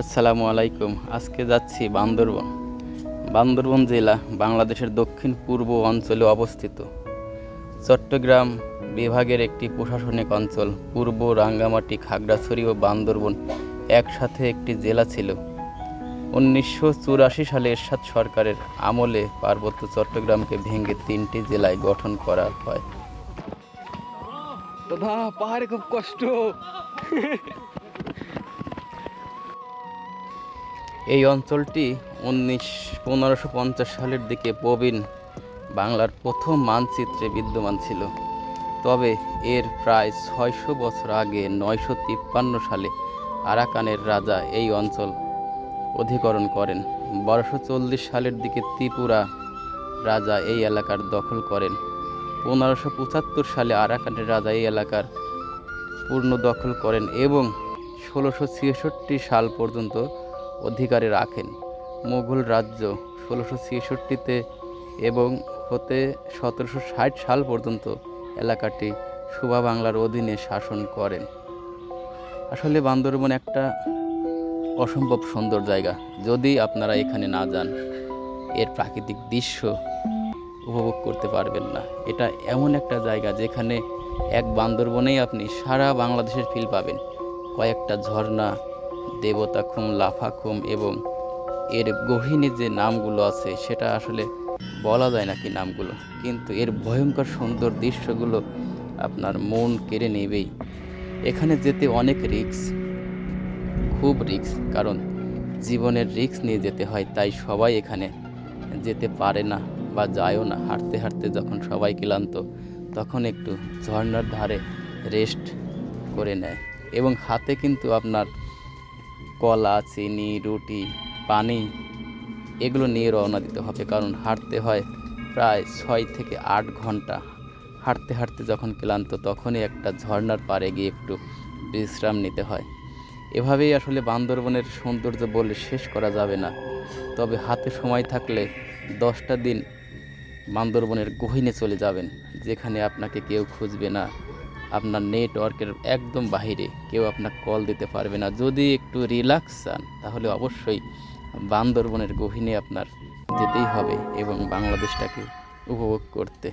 আসসালামু আলাইকুম। আজকে যাচ্ছি বান্দরবন। বান্দরবন জেলা বাংলাদেশের দক্ষিণ পূর্ব অঞ্চলে অবস্থিত। চট্টগ্রাম বিভাগের একটি প্রশাসনিক অঞ্চল, পূর্ব রাঙ্গামাটি, খাগড়াছড়ি ও বান্দরবন একসাথে একটি জেলা ছিল। উনিশশো চুরাশি সালে এরশাদ সরকারের আমলে পার্বত্য চট্টগ্রামকে ভেঙে তিনটি জেলায় গঠন করা হয়। পাহাড়ে খুব কষ্ট। এই অঞ্চলটি উনিশ পনেরোশো পঞ্চাশ সালের দিকে প্রবীণ বাংলার প্রথম মানচিত্রে বিদ্যমান ছিল। তবে এর প্রায় ছয়শো বছর আগে নয়শো তিপ্পান্ন সালে আরাকানের রাজা এই অঞ্চল অধিকরণ করেন। বারোশো চল্লিশ সালের দিকে ত্রিপুরা রাজা এই এলাকার দখল করেন। পনেরোশো পঁচাত্তর সালে আরাকানের রাজা এই এলাকার পূর্ণ দখল করেন এবং ষোলোশো ছেষট্টি সাল পর্যন্ত অধিকারে রাখেন। মুঘল রাজ্য ষোলোশো ছেষট্টিতে এবং হতে সতেরোশো ষাট সাল পর্যন্ত এলাকাটি সুবা বাংলার অধীনে শাসন করেন। আসলে বান্দরবন একটা অসম্ভব সুন্দর জায়গা, যদি আপনারা এখানে না যান। এর প্রাকৃতিক দৃশ্য উপভোগ করতে পারবেন না। এটা এমন একটা জায়গা যেখানে এক বান্দরবনেই আপনি সারা বাংলাদেশের ফিল পাবেন। কয়েকটা ঝর্ণা দেবতাখুম, লাফাখুম এবং এর গহীনে যে নামগুলো আছে, সেটা আসলে বলা যায় নাকি নামগুলো? কিন্তু এর ভয়ঙ্কর সুন্দর দৃশ্যগুলো আপনার মন কেড়ে নেবেই। এখানে যেতে অনেক রিস্ক, খুব রিস্ক, কারণ জীবনের রিক্স নিয়ে যেতে হয়, তাই সবাই এখানে যেতে পারে না বা যায়ও না। হাঁটতে হাঁটতে যখন সবাই ক্লান্ত, তখন একটু ঝর্নার ধারে রেস্ট করে নেয়। এবং হাতে কিন্তু আপনার কলা, চিনি, রুটি, পানি, এগুলো নিয়ে রওনা দিতে হবে। কারণ হাঁটতে হয় প্রায় ছয় থেকে আট ঘণ্টা। হাঁটতে হাঁটতে যখন ক্লান্ত, তখনই একটা ঝর্নার পাড়ে গিয়ে একটু বিশ্রাম নিতে হয়। এভাবেই আসলে বান্দরবনের সৌন্দর্য বলে শেষ করা যাবে না। তবে হাতে সময় থাকলে দশটা দিন বান্দরবনের গহীনে চলে যাবেন, যেখানে আপনাকে কেউ খুঁজবে না। আপনার নেটওয়ার্কের একদম বাহিরে কেউ আপনার কল দিতে পারবে না। যদি একটু রিল্যাক্স চান, তাহলে অবশ্যই বান্দরবনের গহীনে আপনার যেতেই হবে এবং বাংলাদেশটাকে উপভোগ করতে।